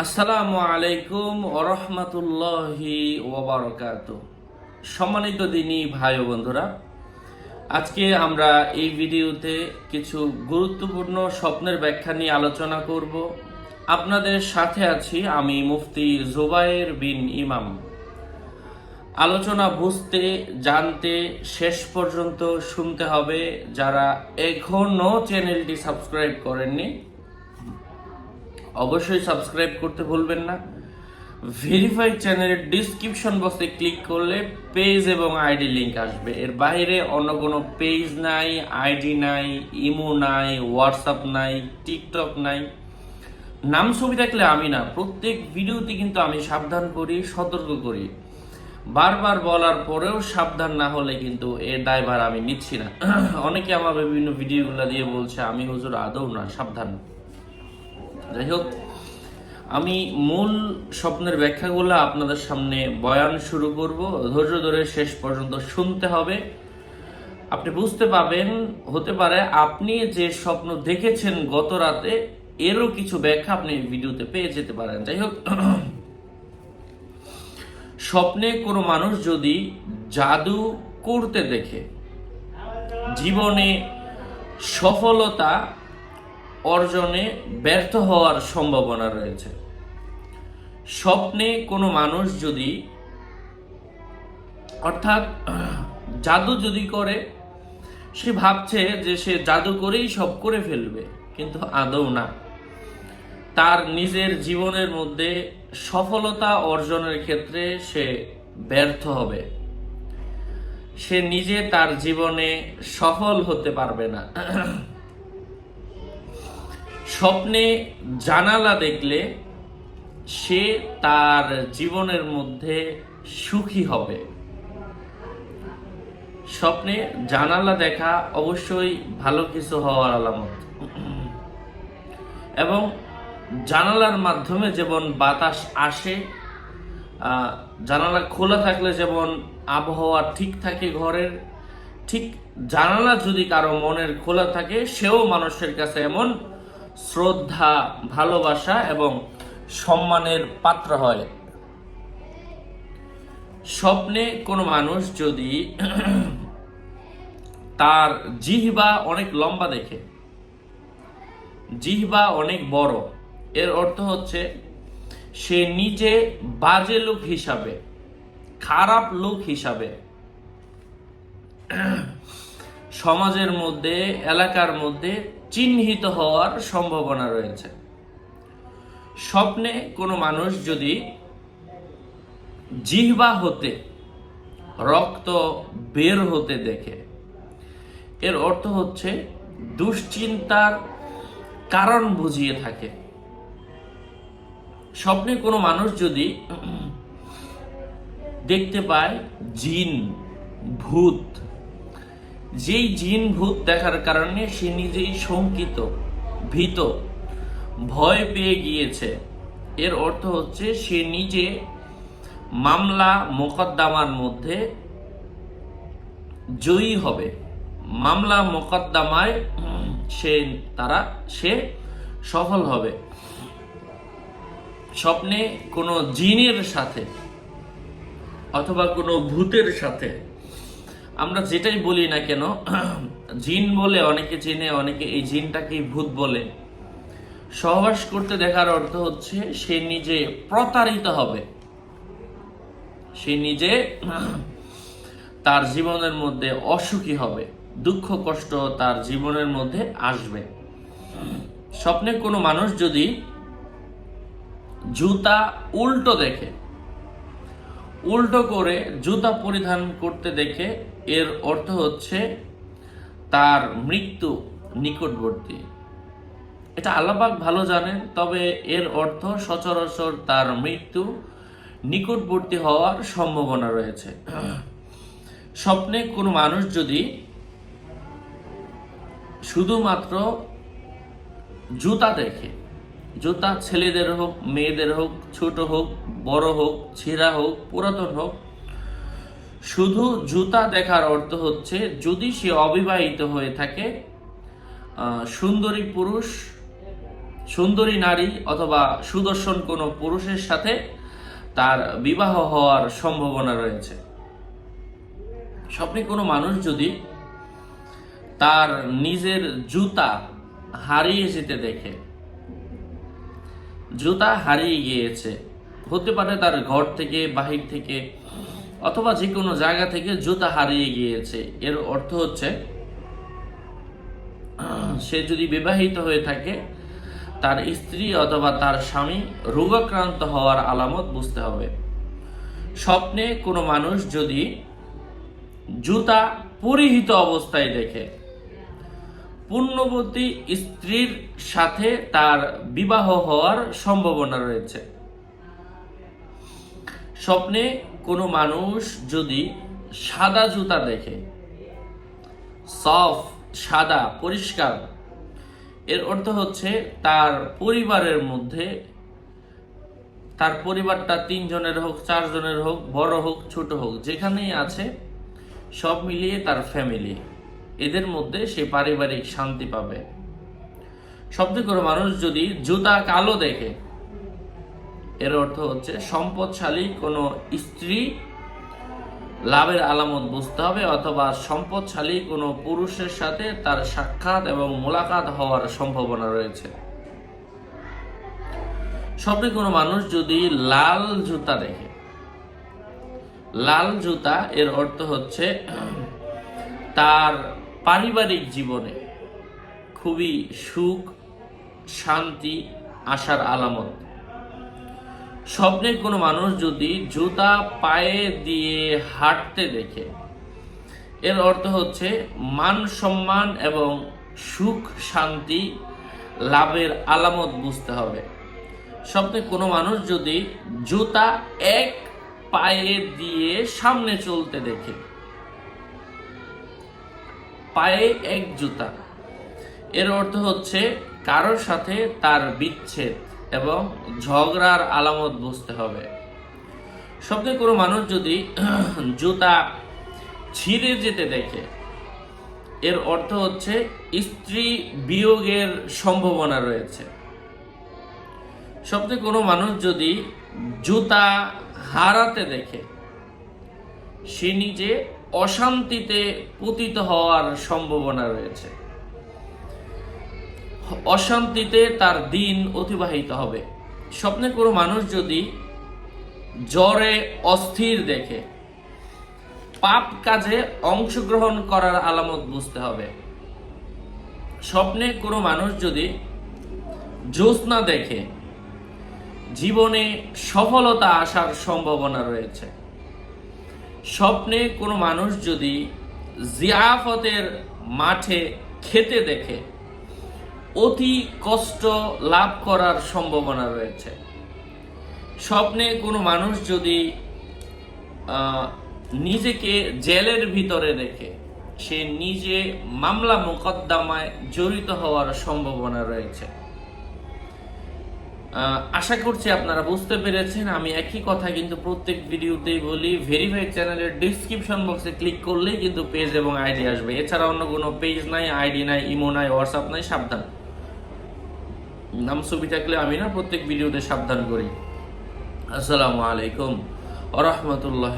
আসসালামু আলাইকুম ওরহমতুল্লাহি ওবরকাত সম্মানিত দিনী ভাই ও বন্ধুরা, আজকে আমরা এই ভিডিওতে কিছু গুরুত্বপূর্ণ স্বপ্নের ব্যাখ্যা নিয়ে আলোচনা করব। আপনাদের সাথে আছি আমি মুফতি জুবায়ের বিন ইমাম। আলোচনা বুঝতে, জানতে শেষ পর্যন্ত শুনতে হবে যারা এখনও চ্যানেলটি সাবস্ক্রাইব করেননি। অবশ্যই সাবস্ক্রাইব করতে ভুলবেন না। ভেরিফাই চ্যানেলের ডিসক্রিপশন বক্সে ক্লিক করলে পেজ এবং আইডি লিংক আসবে। এর বাইরে অন্য কোনো পেজ নাই আইডি নাই ইমো নাই হোয়াটসঅ্যাপ নাই টিকটক নাই। নাম ছবি থাকলে আমি না, প্রত্যেক ভিডিওতে কিন্তু আমি সাবধান করি, সতর্ক করি। বারবার বলার পরেও সাবধান না হলে কিন্তু এর দায়ভার আমি নিচ্ছি না। অনেকে আমার বিভিন্ন ভিডিওগুলো দিয়ে বলছে, আমি হুজুর আদৌ না, সাবধান। যাই হোক, আমি মূল স্বপ্নের ব্যাখ্যাগুলো আপনাদের সামনে বয়ান শুরু করব। ধৈর্য ধরে শেষ পর্যন্ত শুনতে হবে। আপনি বুঝতে পাবেন হতে পারে আপনি যে স্বপ্ন দেখেছেন গত রাতে, এরও কিছু ব্যাখ্যা আপনি ভিডিওতে পেয়ে যেতে পারেন। যাই হোক, স্বপ্নে কোনো মানুষ যদি জাদু করতে দেখে, জীবনে সফলতা অর্জনে ব্যর্থ হওয়ার সম্ভাবনা রয়েছে। স্বপ্নে কোনো মানুষ যদি অর্থাৎ জাদু যদি করে, সে ভাবছে যে সে জাদু করেই সব করে ফেলবে, কিন্তু আদৌ না। তার নিজের জীবনের মধ্যে সফলতা অর্জনের ক্ষেত্রে সে ব্যর্থ হবে। সে নিজে তার জীবনে সফল হতে পারবে না। স্বপ্নে জানালা দেখলে সে তার জীবনের মধ্যে সুখী হবে। স্বপ্নে জানালা দেখা অবশ্যই ভালো কিছু হওয়ার আলামত। এবং জানালার মাধ্যমে যেমন বাতাস আসে জানালা খোলা থাকলে যেমন আবহাওয়া ঠিক থাকে ঘরের, ঠিক জানালা যদি কারও মনের খোলা থাকে, সেও মানুষের কাছে এমন শ্রদ্ধা, ভালোবাসা এবং সম্মানের পাত্র হয়। স্বপ্নে কোনো মানুষ যদি তার জিহবা অনেক লম্বা দেখে, জিহবা অনেক বড়, এর অর্থ হচ্ছে সে নিজে বাজে লোক হিসাবে, খারাপ লোক হিসাবে সমাজের মধ্যে, এলাকার মধ্যে চিহ্নিত হওয়ার সম্ভাবনা রয়েছে। স্বপ্নে কোনো মানুষ যদি জিহবা হতে, রক্ত বের হতে দেখে, এর অর্থ হচ্ছে দুশ্চিন্তার কারণ বুঝিয়ে থাকে। স্বপ্নে কোনো মানুষ যদি দেখতে পায় জিন, ভূত যেই জিন ভূত দেখার কারণে সে নিজেই শঙ্কিত, ভীত, ভয় পেয়ে গিয়েছে। এর অর্থ হচ্ছে সে নিজে মামলা মোকদ্দমার মধ্যে জয়ী হবে। মামলা মোকদ্দমায় সে তারা, সে সফল হবে। স্বপ্নে কোনো জিনের সাথে অথবা কোনো ভূতের সাথে আমরা যেটাই বলি না কেন, জিন বলে, অনেকে চেনে অনেকে এই জিনটাকে ভূত বলে। সহবাস করতে দেখার অর্থ হচ্ছে, সে নিজে প্রতারিত হবে। সে নিজে তার জীবনের মধ্যে অসুখী হবে, দুঃখ, কষ্ট তার জীবনের মধ্যে আসবে। স্বপ্নে কোনো মানুষ যদি জুতা উল্টো দেখে, উল্টো করে জুতা পরিধান করতে দেখে এর অর্থ হচ্ছে তার মৃত্যু নিকটবর্তী। এটা আল্লাপাক ভালো জানেন, তবে এর অর্থ সচরাচর তার মৃত্যু নিকটবর্তী হওয়ার সম্ভাবনা রয়েছে। স্বপ্নে কোনো মানুষ যদি শুধুমাত্র জুতা দেখে, জুতা ছেলেদের হোক, মেয়েদের হোক, ছোট হোক, বড় হোক, ছেঁড়া হোক, পুরাতন হোক শুধু জুতা দেখার অর্থ হচ্ছে যদি সে অবিবাহিত হয়ে থাকে সুন্দরী পুরুষ, সুন্দরী নারী অথবা সুদর্শন কোনো পুরুষের সাথে তার বিবাহ হওয়ার সম্ভাবনা রয়েছে। স্বপ্নে কোনো মানুষ যদি তার নিজের জুতা হারিয়ে যেতে দেখে, জুতা হারিয়ে গিয়েছে, হতে পারে তার ঘর থেকে, বাহির থেকে অথবা যে কোনো জায়গা থেকে জুতা হারিয়ে গিয়েছে। এর অর্থ হচ্ছে, সে যদি বিবাহিত হয়ে থাকে, তার স্ত্রী অথবা তার স্বামী রোগাক্রান্ত হওয়ার আলামত বুঝতে হবে। স্বপ্নে কোনো মানুষ যদি জুতা পরিহিত অবস্থায় দেখে পূর্ণবতী স্ত্রীর সাথে তার বিবাহ হওয়ার সম্ভাবনা রয়েছে। স্বপ্নে কোনো মানুষ যদি সাদা জুতা দেখে, সফট, সাদা, পরিষ্কার, এর অর্থ হচ্ছে তার পরিবারের মধ্যে, তার পরিবারটা তিনজনের হোক, চারজনের হোক, বড় হোক, ছোট হোক, যেখানেই আছে, সব মিলিয়ে তার ফ্যামিলি এদের মধ্যে সে পারিবারিক শান্তি পাবে। সবচেয়ে করে মানুষ যদি জুতা কালো দেখে এর অর্থ হচ্ছে সম্পদশালী কোনো স্ত্রী লাভের আলামত বুঝতে হবে অথবা সম্পদশালী কোনো পুরুষের সাথে তার সাক্ষাৎ এবং মোলাকাত হওয়ার সম্ভাবনা রয়েছে। স্বপ্নে কোনো মানুষ যদি লাল জুতা দেখে, লাল জুতা এর অর্থ হচ্ছে তার পারিবারিক জীবনে খুবই সুখ, শান্তি আসার আলামত। স্বপ্নে কোনো মানুষ যদি জুতা পায়ে দিয়ে হাঁটতে দেখে, এর অর্থ হচ্ছে মান সম্মান এবং সুখ শান্তি লাভের আলামত বুঝতে হবে। স্বপ্নে কোনো মানুষ যদি জুতা এক পায়ে দিয়ে সামনে চলতে দেখে, পায়ে এক জুতা, এর অর্থ হচ্ছে কারোর সাথে তার বিচ্ছেদ। এবং ঝগড়ার আলামত বুঝতে হবে। স্বপ্নে কোনো মানুষ যদি জুতা ছিঁড়ে যেতে দেখে, এর অর্থ হচ্ছে স্ত্রী বিয়োগের সম্ভাবনা রয়েছে। স্বপ্নে কোনো মানুষ যদি জুতা হারাতে দেখে, সে নিজে অশান্তিতে পতিত হওয়ার সম্ভাবনা রয়েছে। অশান্তিতে তার দিন অতিবাহিত হবে। স্বপ্নে কোনো মানুষ যদি জ্বরে অস্থির দেখে, পাপ কাজে অংশগ্রহণ করার আলামত বুঝতে হবে। স্বপ্নে কোনো মানুষ যদি জ্যোৎস্না দেখে, জীবনে সফলতা আসার সম্ভাবনা রয়েছে। স্বপ্নে কোনো মানুষ যদি জিয়াফতের মাঠে খেতে দেখে অতি কষ্ট লাভ করার সম্ভাবনা রয়েছে। স্বপ্নে কোনো মানুষ যদি নিজেকে জেলের ভিতরে দেখে সে নিজে মামলা মোকদ্দমায় জড়িত হওয়ার সম্ভাবনা রয়েছে। আশা করছি আপনারা বুঝতে পেরেছেন। আমি একই কথা কিন্তু প্রত্যেক ভিডিওতেই বলি ভেরিফাইড চ্যানেলের ডিসক্রিপশন বক্সে ক্লিক করলেই কিন্তু পেজ এবং আইডি আসবে। এছাড়া অন্য কোনো পেজ নাই আইডি নাই ইমো নাই হোয়াটসঅ্যাপ নাই, সাবধান। নাম ছবি থাকলে আমি না প্রত্যেক ভিডিওতে সাবধান করি। আসসালামু আলাইকুম আ রহমতুল্লাহ